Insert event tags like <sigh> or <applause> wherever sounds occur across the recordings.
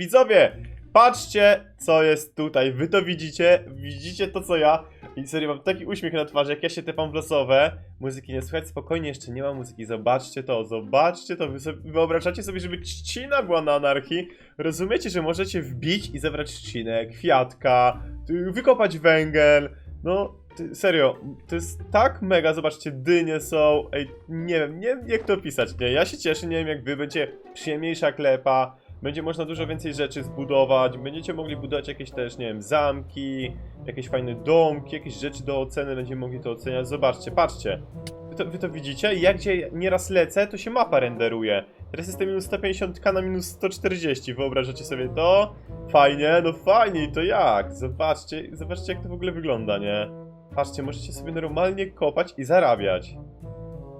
Widzowie, patrzcie, co jest tutaj. Wy to widzicie, widzicie to, co ja. I serio, mam taki uśmiech na twarzy, jak ja się tepam w losowe. Muzyki nie słychać, spokojnie, jeszcze nie ma muzyki. Zobaczcie to, zobaczcie to. Wy sobie, wyobrażacie sobie, żeby trzcina była na anarchii? Rozumiecie, że możecie wbić i zebrać trzcinę, kwiatka, y, wykopać węgiel. No, ty, serio, to jest tak mega, zobaczcie, dynie są, ej, nie wiem, nie wiem jak to opisać, nie, ja się cieszę, nie wiem jak wy, będzie przyjemniejsza klepa, będzie można dużo więcej rzeczy zbudować, będziecie mogli budować jakieś też, nie wiem, zamki, jakieś fajne domki, jakieś rzeczy do oceny, będziemy mogli to oceniać, zobaczcie, patrzcie, wy to, wy to widzicie? Ja gdzie nieraz lecę, to się mapa renderuje, teraz jestem minus 150 na minus 140, wyobrażacie sobie to? Fajnie, no fajnie, to jak? Zobaczcie, zobaczcie jak to w ogóle wygląda, nie? Patrzcie, możecie sobie normalnie kopać i zarabiać.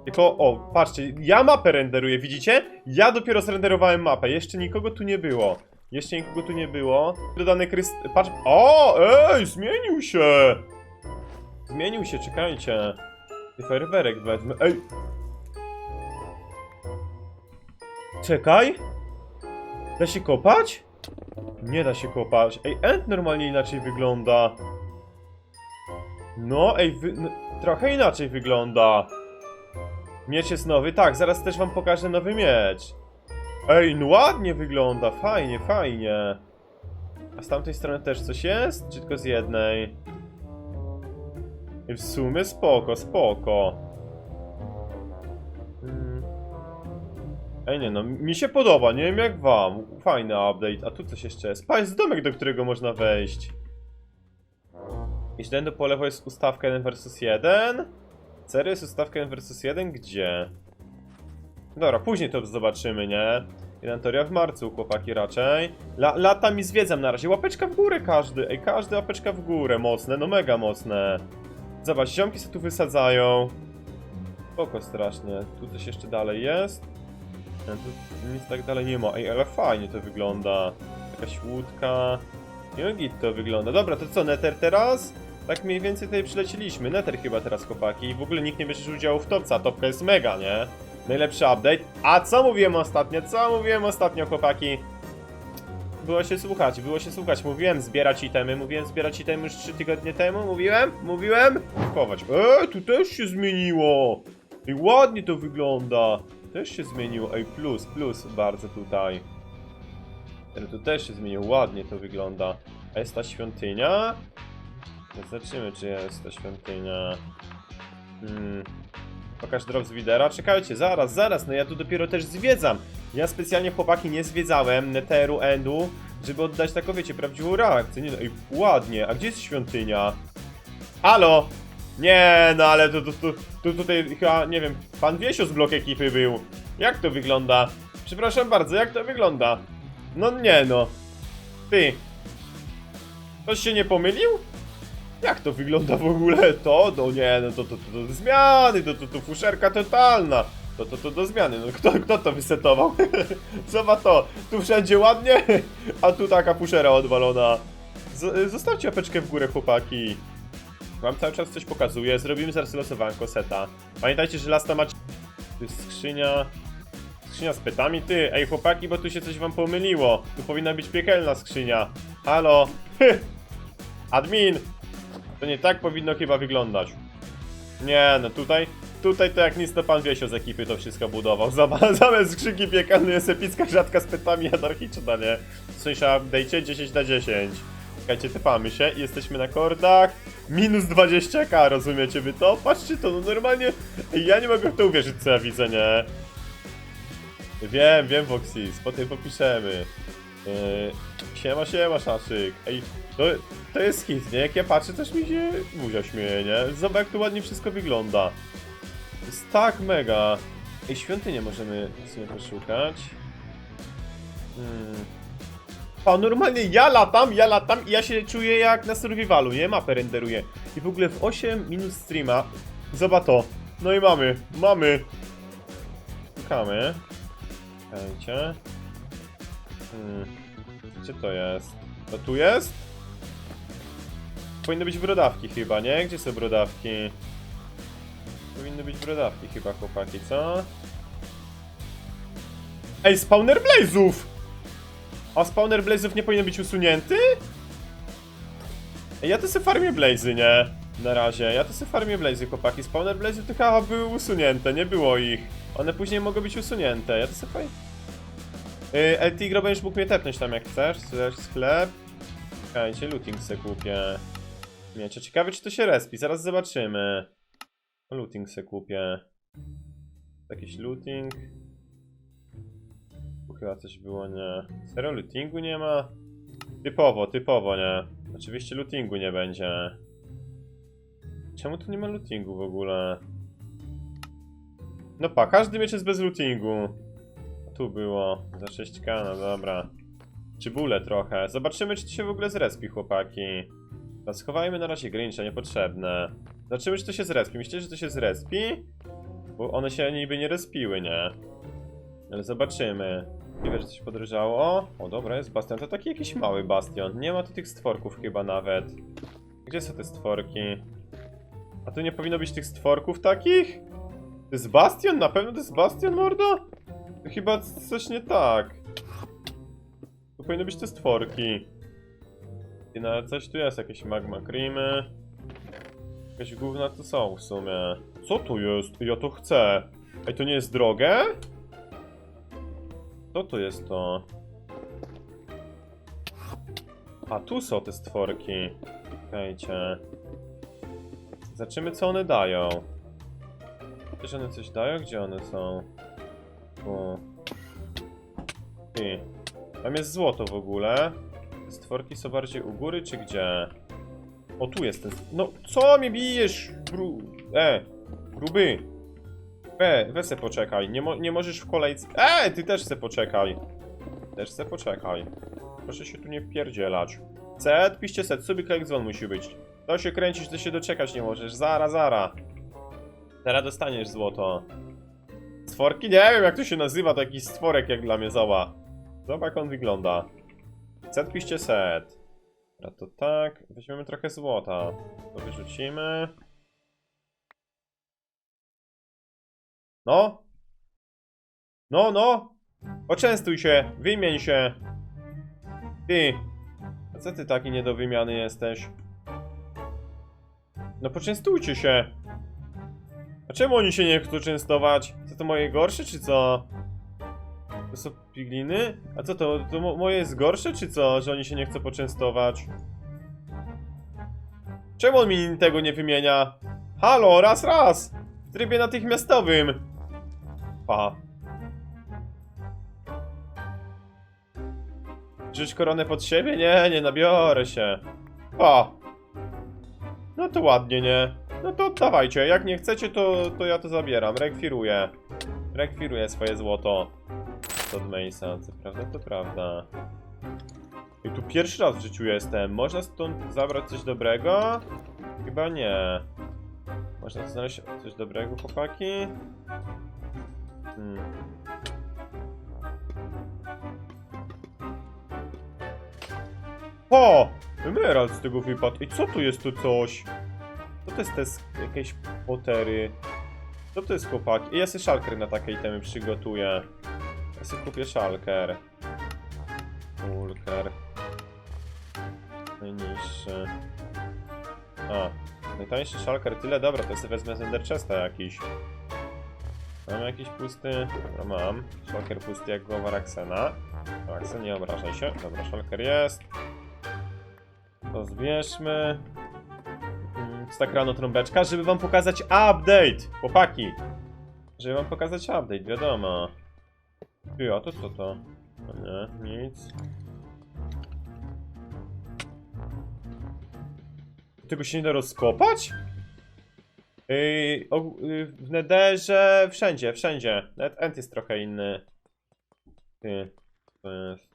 Tylko, o, patrzcie, ja mapę renderuję, widzicie? Ja dopiero zrenderowałem mapę, jeszcze nikogo tu nie było. Jeszcze nikogo tu nie było. Dodany kryst... Patrz... O, ej, zmienił się! Zmienił się, czekajcie. Fajerwerek wezmę, ej! Czekaj! Da się kopać? Nie da się kopać. Ej, end normalnie inaczej wygląda. No, ej, wy... no, trochę inaczej wygląda. Miecz jest nowy, tak, zaraz też wam pokażę nowy miecz. Ej, no ładnie wygląda, fajnie, fajnie. A z tamtej strony też coś jest? Czy tylko z jednej? I w sumie spoko, spoko. Mm. Ej, nie no, mi się podoba, nie wiem jak wam. Fajny update, a tu coś jeszcze jest. Pa, jest domek, do którego można wejść. Jeśli do po lewo jest ustawka 1 versus 1. Serio jest ustawka 1 versus 1? Gdzie? Dobra, później to zobaczymy, nie? Inventoria w marcu, chłopaki raczej. La latami zwiedzam na razie. Łapeczka w górę każdy. Ej, każdy łapeczka w górę. Mocne, no mega mocne. Zobacz, ziomki się tu wysadzają. Spoko strasznie. Tu coś jeszcze dalej jest. Nie, tu nic tak dalej nie ma. Ej, ale fajnie to wygląda. Jakaś łódka. Nie git to wygląda. Dobra, to co, Nether teraz? Tak mniej więcej tutaj przylecieliśmy. Nether chyba teraz, chłopaki. W ogóle nikt nie bierze udziału w topce, a topka jest mega, nie? Najlepszy update. A co mówiłem ostatnio? Co mówiłem ostatnio, chłopaki? Było się słuchać, było się słuchać. Mówiłem zbierać itemy, mówiłem zbierać itemy już 3 tygodnie temu. Mówiłem? Mówiłem? Chować. Ej, tu też się zmieniło. I ładnie to wygląda. Też się zmieniło. Ej, plus, plus bardzo tutaj. Ale tu też się zmieniło, ładnie to wygląda. A jest ta świątynia? No Zobaczymy, czy jest ta świątynia. Hmm. Pokaż drop z widera. Czekajcie, zaraz, zaraz, no ja tu dopiero też zwiedzam. Ja specjalnie chłopaki nie zwiedzałem Netheru, Endu, żeby oddać taką, wiecie, prawdziwą reakcję. Nie no, ej, ładnie. A gdzie jest świątynia? Halo! Nie, no ale to, to, to, to tutaj chyba, nie wiem, pan Wiesio z blok ekipy był. Jak to wygląda? Przepraszam bardzo, jak to wygląda? No nie no. Ty. Ktoś się nie pomylił? Jak to wygląda w ogóle? To, no nie, no to, to, to, to zmiany, to, to, to fuszerka totalna. To, to, to do zmiany. No kto, kto to wysetował? <laughs> Zobacz to. Tu wszędzie ładnie, a tu taka fuszera odwalona. Z, zostawcie łapeczkę w górę, chłopaki. Wam cały czas coś pokazuję. Zrobimy zaraz losowanko seta. Pamiętajcie, że lasta macie... Tu jest skrzynia... Skrzynia z pytami? Ty, ej chłopaki, bo tu się coś wam pomyliło. Tu powinna być piekielna skrzynia. Halo? <laughs> Admin! To nie tak powinno chyba wyglądać. Nie, no tutaj... Tutaj to jak nic to pan Wiesio z ekipy to wszystko budował. <laughs> Zamiast skrzynki piekarnej jest epicka rzadka z pytami anarchiczna, nie? W sensie update'cie 10 na 10. Czekajcie, typamy się i jesteśmy na kordach. Minus 20k, rozumiecie wy to? Patrzcie to, no normalnie... Ja nie mogę w to uwierzyć, co ja widzę, nie? Wiem, wiem, Voxis, potem popiszemy. Yy, siema, siema, Szaszyk. Ej, to, to jest hit, nie? Jak ja patrzę, też mi się buzia śmieje, nie? Zobacz, jak to ładnie wszystko wygląda. Jest tak mega. Ej, świątynię możemy w sumie poszukać. Hmm. A normalnie ja latam, ja latam i ja się czuję jak na survivalu, nie? Mapę renderuję. I w ogóle w 8 minut streama, zobacz to. No i mamy, mamy. Szukamy. Czekajcie. Hmm. Gdzie to jest? To tu jest? Powinny być brodawki chyba, nie? Gdzie są brodawki? Powinny być brodawki chyba, chłopaki, co? Ej, spawner blazów! A spawner blazów nie powinien być usunięty? Ej, Ja to sobie farmię blazy, nie? Na razie, ja to sobie farmię blazy, chłopaki. Spawner blazów to chyba były usunięte, nie było ich. One później mogą być usunięte, ja to sobie fajnie... Yy, El Tigro będziesz mógł mnie tepnąć tam jak chcesz, chcesz sklep. Czekajcie, looting se kupię. Miecie, ciekawe czy to się respi, zaraz zobaczymy. Looting se kupię. Jakiś looting. Tu chyba coś było, nie. Serio lootingu nie ma? Typowo, typowo, nie. Oczywiście lootingu nie będzie. Czemu tu nie ma lootingu w ogóle? No pa, każdy miecz jest bez lootingu. Tu było, za 6k, no dobra. Czybule trochę. Zobaczymy, czy to się w ogóle zrespi, chłopaki. No, schowajmy na razie Grincha, niepotrzebne. Zobaczymy, czy to się zrespi. Myślicie, że to się zrespi? Bo one się niby nie respiły, nie? Ale zobaczymy. Nie wiem, że coś podryżało. O, dobra, jest bastion. To taki jakiś mały bastion. Nie ma tu tych stworków chyba nawet. Gdzie są te stworki? A tu nie powinno być tych stworków takich? To jest bastion? Na pewno to jest bastion, mordo? To chyba coś nie tak. Tu powinny być te stworki. I na coś tu jest, jakieś magma creamy. Jakieś gówna tu są w sumie. Co tu jest? Ja to chcę. Ej, to nie jest drogie? Co to jest to? A, tu są te stworki. Czekajcie. Zobaczymy, co one dają. Czy one coś dają? Gdzie one są? Tu. Ty. Tam jest złoto w ogóle. Stworki są bardziej u góry, czy gdzie? O, tu jest ten... No, co mnie bijesz? Gru... E, gruby. E, weź se poczekaj. Nie, mo nie możesz w kolejce... E, ty też se poczekaj. Też se poczekaj. Proszę się tu nie wpierdzielać. Set, piszcie set, sobie jak dzwon musi być. To się kręcisz, to się doczekać nie możesz. Zara, zara. Teraz dostaniesz złoto. Stworki? Nie wiem jak to się nazywa, to jakiś stworek jak dla mnie zała. Zobacz jak on wygląda. Set, piszcie set. A to tak, weźmiemy trochę złota. To wyrzucimy. No. No, no. Poczęstuj się, wymień się. Ty. A co ty taki nie do wymiany jesteś? No poczęstujcie się. A czemu oni się nie chcą częstować? Co to moje gorsze, czy co? To są pigliny? A co to? To mo moje jest gorsze, czy co? Że oni się nie chcą poczęstować? Czemu on mi tego nie wymienia? Halo, raz, raz! W trybie natychmiastowym! Pa. Wziąć koronę pod siebie? Nie, nie nabiorę się. Pa. No to ładnie, nie? No to dawajcie, jak nie chcecie, to, to ja to zabieram. Rekwiruję. Rekwiruję swoje złoto. Od Mason, co prawda, to prawda. I tu pierwszy raz w życiu jestem. Można stąd zabrać coś dobrego? Chyba nie. Można tu znaleźć coś dobrego, chłopaki? Hmm. O! Emerald z tego wypadł. I co tu jest tu coś? To jest te jakieś potery? Co to jest chłopaki? Ja sobie szalker na takie itemy przygotuję. Ja sobie kupię szalker. Ulker. Najniższy. A, najtańszy szalker tyle, dobra, to sobie wezmę z Ender Chesta jakiś. Mam jakiś pusty? Dobra, mam. Szalker pusty jak głowa Raxena. Raxen, nie obrażaj się. Dobra, szalker jest. To zbierzmy. Tak rano trąbeczka, żeby wam pokazać update! Chłopaki! Żeby wam pokazać update, wiadomo. Ty, a to co to? O nie, nic. Tego się nie da rozkopać? Yy, og- yy, w Nederze, wszędzie, wszędzie. Nawet End jest trochę inny. Ty, to jest.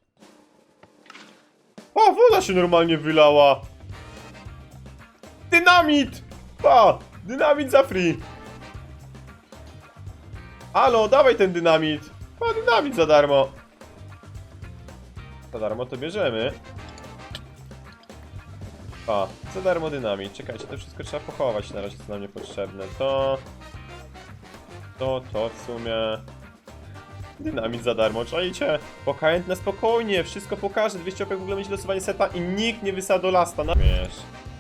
O, woda się normalnie wylała! Dynamit! Pa! Dynamit za free! Halo, dawaj ten dynamit! Pa, dynamit za darmo! Za darmo to bierzemy. Pa, za darmo dynamit. Czekajcie, to wszystko trzeba pochować na razie, co nam niepotrzebne. To... To, to w sumie... Dynamit za darmo, czajcie? Pokajent na spokojnie, wszystko pokaże. 200 opek w ogóle będzie losowanie seta i nikt nie wysa do lasta. Na...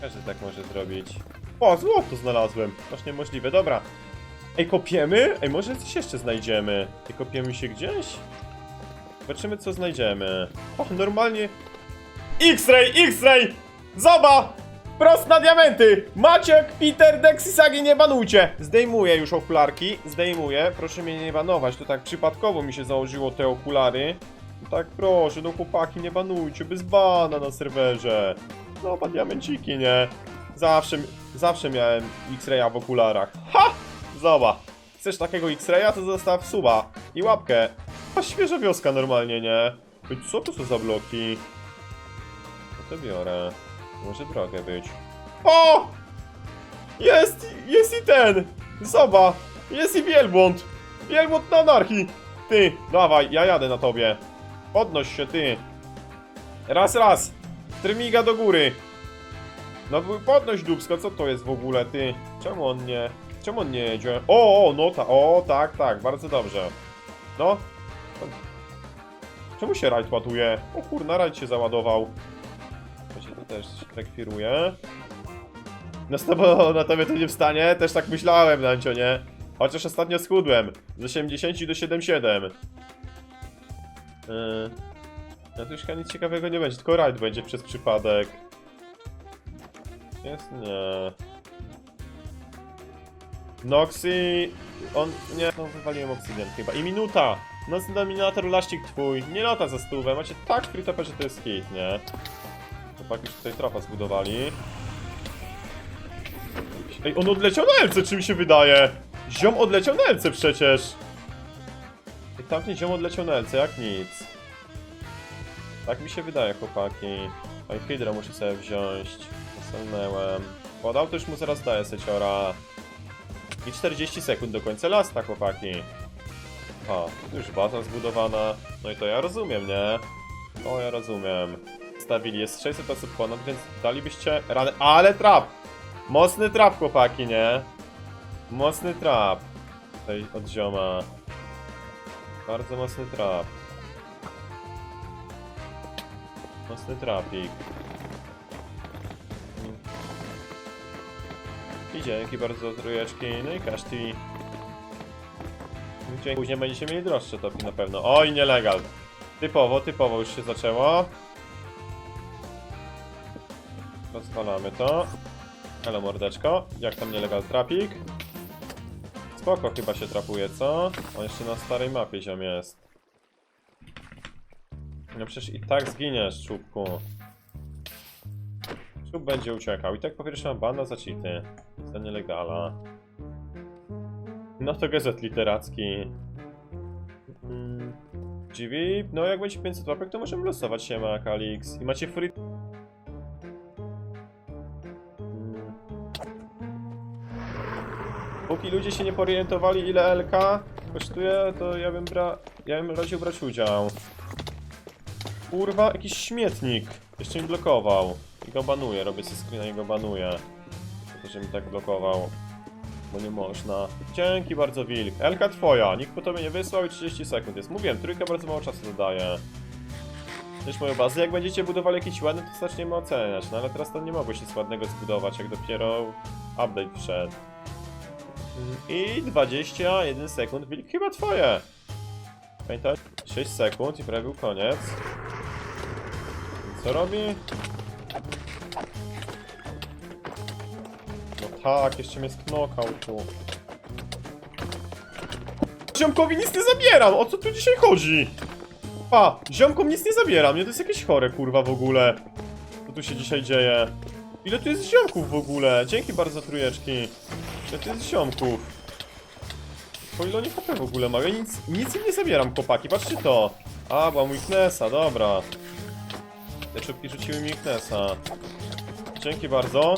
Każdy tak może zrobić. O, złoto znalazłem. Aż niemożliwe, dobra. Ej, kopiemy? Ej, może coś jeszcze znajdziemy. Ej, kopiemy się gdzieś? Zobaczymy, co znajdziemy. O, normalnie... X-Ray, X-Ray! Zoba! Prost na diamenty! Maciek, Peter, Dexisagi, nie banujcie! Zdejmuję już okularki, zdejmuję. Proszę mnie nie banować, to tak przypadkowo mi się założyło te okulary. Tak proszę, no chłopaki, nie banujcie, bez bana na serwerze. Zoba, diamenciki, nie? Zawsze, zawsze miałem X-Raya w okularach. Ha! Zoba! Chcesz takiego X-Raya, to zostaw suba i łapkę. A świeża wioska normalnie, nie? Ej, Co to są za bloki? No to biorę. Może drogę być. O! Jest! Jest i ten! Zoba! Jest i wielbłąd! Wielbłąd na anarchii! Ty, dawaj, ja jadę na tobie. Podnoś się, ty. Raz, raz. Trymiga do góry. No podnoś dubsko, co to jest w ogóle, ty? Czemu on nie... Czemu on nie jedzie? O, o, no ta, o, tak, tak, bardzo dobrze. No. Czemu się rajd ładuje? O kurna, rajd się załadował. Się to też rekwiruje. No z tobą na tobie to nie wstanie, też tak myślałem, Nancio, nie? Chociaż ostatnio schudłem. Z 80 do 7,7. Yy. No to już chyba nic ciekawego nie będzie, tylko rajd będzie przez przypadek. Jest? Nie. Noxy... On... nie, no wywaliłem obsydian chyba. I minuta! No dominator laścik twój. Nie lata za stówę, macie tak free topę, że to jest hit, nie? Chłopaki już tutaj tropa zbudowali. Ej, on odleciał na LC, czy mi się wydaje? Ziom odleciał na LC przecież! I tamten ziom odleciał na LC, jak nic. Tak mi się wydaje, chłopaki. Oj, Hydra muszę sobie wziąć. Posolnęłem. Podał, to już mu zaraz daję seciora. I 40 sekund do końca lasta, chłopaki. O, już baza zbudowana. No i to ja rozumiem, nie? O, ja rozumiem. Stawili, jest 600 osób ponad, więc dalibyście radę. Ale trap! Mocny trap, chłopaki, nie? Mocny trap. Tutaj od zioma. Bardzo mocny trap. Mocny trapik. Mm. I dzięki bardzo za trójeczki. No i kaszti. Dzięki. Później będziecie mieli droższe topki na pewno. Oj, nielegal. Typowo, typowo już się zaczęło. Rozwalamy to. Halo mordeczko, jak tam nielegal trapik? Spoko chyba się trapuje, co? On jeszcze na starej mapie ziom jest. No przecież i tak zginiesz, czubku. Czub będzie uciekał. I tak po pierwsze mam bana za cheaty. Za nielegala. No to gazet literacki. Mm. GV, no jak będzie 500 łapek, to możemy losować się, ma Kalix. I macie free... Mm. Póki ludzie się nie orientowali ile LK kosztuje, to ja bym bra... Ja bym radził brać udział. Kurwa, jakiś śmietnik. Jeszcze mi blokował. I go banuję, robię sobie screena i go banuję. To, że mi tak blokował. Bo nie można. Dzięki bardzo, Wilk. Elka twoja. Nikt po tobie nie wysłał i 30 sekund jest. Mówiłem, trójka bardzo mało czasu dodaje. Też moją bazę. Jak będziecie budowali jakiś ładny, to zaczniemy oceniać. No ale teraz to nie mogło się nic ładnego zbudować, jak dopiero update wszedł. I 21 sekund. Wilk chyba twoje. Pamiętaj? 6 sekund i prawie był koniec. Co robi? No tak, jeszcze mnie sknokał tu. Ziomkowi nic nie zabieram! O co tu dzisiaj chodzi? Pa! Ziomkom nic nie zabieram, nie? To jest jakieś chore, kurwa, w ogóle. Co tu się dzisiaj dzieje? Ile tu jest ziomków w ogóle? Dzięki bardzo, trójeczki. Ile tu jest ziomków? Po ile oni w ogóle mają? Ja nic, nic im nie zabieram, chłopaki, patrzcie to. A, była mój Knesa, dobra. Te czubki rzuciły mi Knesa. Dzięki bardzo.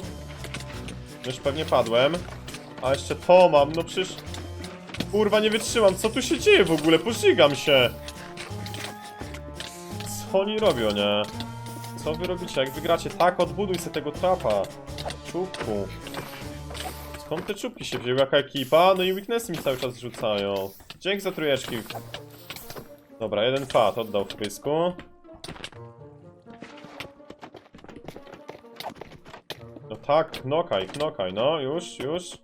Już pewnie padłem. A jeszcze to mam, no przecież... Kurwa, nie wytrzymam, co tu się dzieje w ogóle? Pożygam się! Co oni robią, nie? Co wy robicie? Jak wygracie? Tak, odbuduj sobie tego trapa. Czubku. Skąd te czubki się wzięły? Jaka ekipa? No i weaknessy mi cały czas rzucają. Dzięki za trójeczki. Dobra, jeden pad oddał w pysku. No tak, knokaj, knokaj, no, już, już.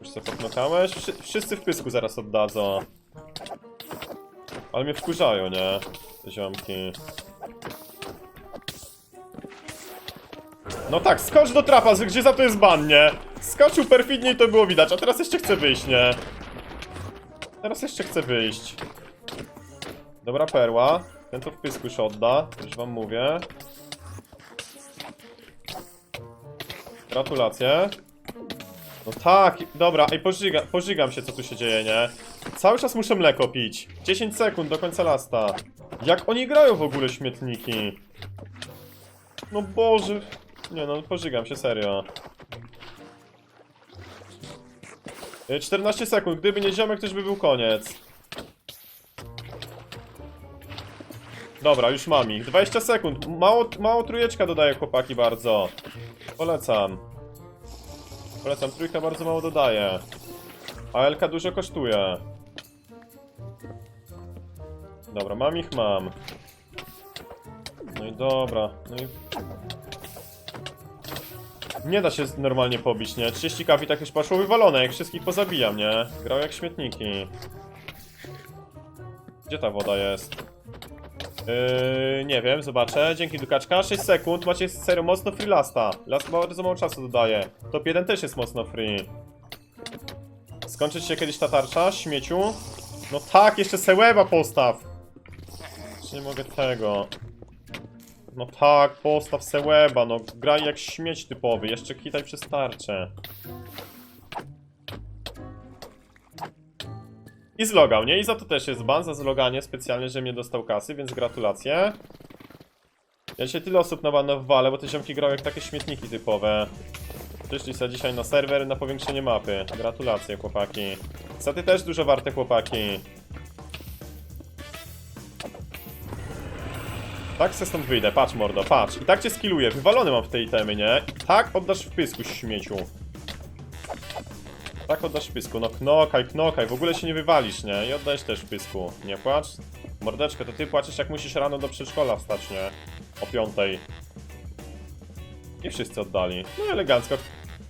Już se poknokałeś? Wszy wszyscy w pysku zaraz oddadzą. Ale mnie wkurzają, nie? Te ziomki. No tak, skocz do trapa, gdzie za to jest ban, nie? Skoczył perfidnie i to było widać, a teraz jeszcze chce wyjść, nie? Teraz jeszcze chce wyjść. Dobra perła. Ten to w pysku już odda, już wam mówię. Gratulacje. No tak, dobra, ej, pożyga, pożygam się, co tu się dzieje, nie? Cały czas muszę mleko pić. 10 sekund do końca lasta. Jak oni grają w ogóle śmietniki? No Boże. Nie no, pożygam się, serio. E, 14 sekund, gdyby nie ziomek, już by był koniec. Dobra, już mam ich. 20 sekund. Mało, mało trójeczka dodaje chłopaki bardzo. Polecam. Polecam, trójka bardzo mało dodaje. A Elka dużo kosztuje. Dobra, mam ich, mam. No i dobra, no i... Nie da się normalnie pobić, nie? 30 kawi tak już poszło wywalone, jak wszystkich pozabijam, nie? Grał jak śmietniki. Gdzie ta woda jest? Yy, nie wiem, zobaczę. Dzięki Dukaczka. 6 sekund, macie serio mocno free lasta. Last bardzo mało czasu dodaje. Top 1 też jest mocno free. Skończy się kiedyś ta tarcza, śmieciu? No tak, jeszcze Seweba postaw! Nie mogę tego? No tak, postaw Seweba, no graj jak śmieć typowy, jeszcze kitaj przez tarczę. I zlogał, nie? I za to też jest ban, za zloganie specjalnie, że mnie dostał kasy, więc gratulacje. Ja dzisiaj tyle osób na bana wwalę, bo te ziomki grają jak takie śmietniki typowe. Przyszli sobie dzisiaj na serwer na powiększenie mapy. Gratulacje, chłopaki. Saty też dużo warte, chłopaki. Tak se stąd wyjdę, patrz mordo, patrz. I tak cię skilluję, wywalony mam w tej itemy, nie? I tak oddasz w pysku, śmieciu. Tak oddasz w pysku, no knokaj, knokaj, w ogóle się nie wywalisz, nie? I oddajesz też w pysku. Nie płacz? Mordeczko, to ty płaczesz jak musisz rano do przedszkola wstać, nie? O piątej. I wszyscy oddali. No elegancko.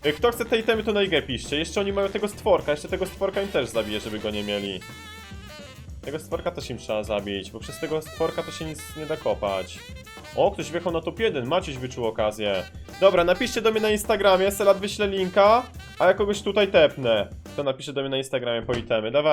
Y, Kto chce tej temy, to na IG piszcie. Jeszcze oni mają tego stworka, jeszcze tego stworka im też zabiję, żeby go nie mieli. Tego stworka też im trzeba zabić, bo przez tego stworka to się nic nie da kopać. O, ktoś wjechał na top 1, Maciuś wyczuł okazję. Dobra, napiszcie do mnie na Instagramie, Selat wyślę linka, a ja kogoś tutaj tepnę. Kto napisze do mnie na Instagramie po itemy, dawaj.